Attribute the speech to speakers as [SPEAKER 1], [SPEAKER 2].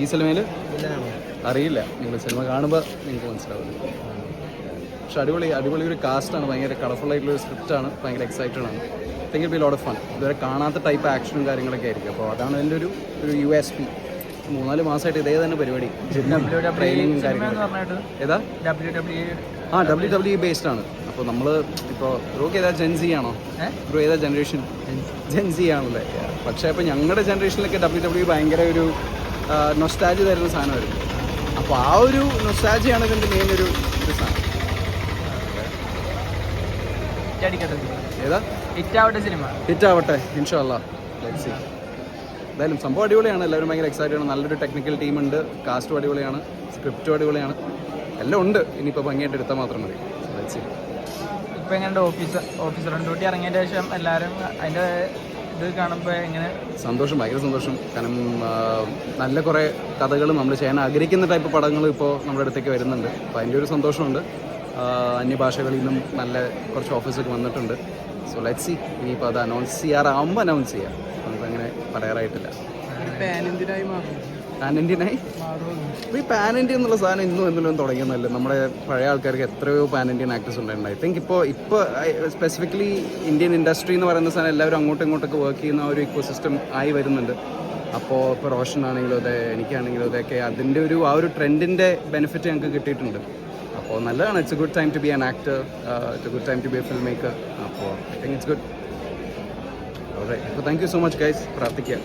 [SPEAKER 1] ഈ സിനിമയിൽ അറിയില്ല. നിങ്ങൾ സിനിമ കാണുമ്പോൾ നിങ്ങൾക്ക് മനസ്സിലാവും. പക്ഷെ അടിപൊളി അടിപൊളി ഒരു കാസ്റ്റാണ് ഭയങ്കര കളർഫുൾ ആയിട്ടുള്ള ഒരു സ്ക്രിപ്റ്റ് ആണ്. ഭയങ്കര എക്സൈറ്റഡ് ആണ്. Think be load of fun ഇതുവരെ കാണാത്ത ടൈപ്പ് ആക്ഷനും കാര്യങ്ങളൊക്കെ ആയിരിക്കും. അപ്പോൾ അതാണ് എന്റെ ഒരു ഒരു യു എസ് പി മൂന്നാൽ മാസമായിട്ട് ഇതേ തന്നെ പരിപാടി. ട്രെയിനിങ്ങും കാര്യങ്ങളും ഏതാ?
[SPEAKER 2] ഡബ്ല്യു
[SPEAKER 1] ആ ഡബ്ല്യു ഡബ്ല്യു ബേസ്ഡ് ആണ്. അപ്പോൾ നമ്മൾ ഇപ്പോൾ ബ്രോക്ക് ഏതാ? ജെൻസി ആണോ? ബ്രോ ഏതാ? ജനറേഷൻ ജെൻസി ആണല്ലേ? പക്ഷേ അപ്പോൾ ഞങ്ങളുടെ ജനറേഷനിലൊക്കെ ഡബ്ല്യു ഡബ്ല്യു ഭയങ്കര ഒരു നൊസ്റ്റാജി തരുന്ന സാധനമായിരുന്നു. അപ്പോൾ ആ ഒരു നൊസ്റ്റാജിയാണ് ഇതിന്റെ മെയിൻ ഒരു ഒരു സാധനം. ഏതാ?
[SPEAKER 2] ഹിറ്റാവട്ടെ
[SPEAKER 1] ഇൻഷാല്ല എന്തായാലും സംഭവം അടിപൊളിയാണ്. എല്ലാവരും ഭയങ്കര എക്സൈറ്റഡ് ആണ്. നല്ലൊരു ടെക്നിക്കൽ ടീം ഉണ്ട്. കാസ്റ്റും അടിപൊളിയാണ്. സ്ക്രിപ്റ്റും അടിപൊളിയാണ്. എല്ലാം ഉണ്ട്. ഇനിയിപ്പോൾ ഭംഗിയായിട്ട് എടുത്താൽ മാത്രം മതി.
[SPEAKER 2] ഇപ്പോൾ എങ്ങനെ ഓഫീസർ ഓഫീസർ ഡ്യൂട്ടി ഇറങ്ങിയതിന് ശേഷം എല്ലാവരും അതിന്റെ ഇത് കാണുമ്പോൾ എങ്ങനെ
[SPEAKER 1] സന്തോഷം ഭയങ്കര സന്തോഷം. കാരണം നല്ല കുറേ കഥകൾ നമ്മൾ ചെയ്യാൻ ആഗ്രഹിക്കുന്ന ടൈപ്പ് പടങ്ങൾ ഇപ്പോൾ നമ്മുടെ അടുത്തേക്ക് വരുന്നുണ്ട്. അപ്പോൾ അതിന്റെ ഒരു സന്തോഷമുണ്ട്. അന്യഭാഷകളിൽ നിന്നും നല്ല കുറച്ച് ഓഫീസൊക്കെ വന്നിട്ടുണ്ട്. സോ ലെറ്റ് സി ഇനിയിപ്പോൾ അത് അനൗൺസ് ചെയ്യാറാകുമ്പോൾ അനൗൺസ് ചെയ്യാം. നമുക്കങ്ങനെ പറയാറായിട്ടില്ല.
[SPEAKER 2] പാൻ ഇന്ത്യനായി
[SPEAKER 1] ഈ പാൻ എന്നുള്ള സാധനം ഇന്നും എന്തെങ്കിലും തുടങ്ങിയെന്നല്ല? നമ്മുടെ പഴയ ആൾക്കാർക്ക് എത്രയോ പാൻ ഇന്ത്യൻ ആക്ടേഴ്സ് ഉണ്ടായിരുന്നു ഐ തിങ്ക് ഇപ്പോൾ ഇപ്പോൾ സ്പെസിഫിക്കലി ഇന്ത്യൻ ഇൻഡസ്ട്രി എന്ന് പറയുന്ന സാധനം എല്ലാവരും അങ്ങോട്ടും ഇങ്ങോട്ടൊക്കെ വർക്ക് ചെയ്യുന്ന ഒരു ഇക്കോ സിസ്റ്റം ആയി വരുന്നുണ്ട്. അപ്പോൾ ഇപ്പോൾ റോഷൻ ആണെങ്കിലും അതെ എനിക്കാണെങ്കിലും അതൊക്കെ അതിന്റെ ഒരു ആ ഒരു ട്രെൻഡിന്റെ ബെനിഫിറ്റ് ഞങ്ങൾക്ക് കിട്ടിയിട്ടുണ്ട്. അപ്പോൾ നല്ലതാണ്. It's good time to be an actor it's a good time to be a film maker അപ്പോൾ ഐ തിങ്ക് ഇറ്റ്സ് ഗുഡ് അപ്പോൾ thank you so much guys പ്രാർത്ഥിക്കുക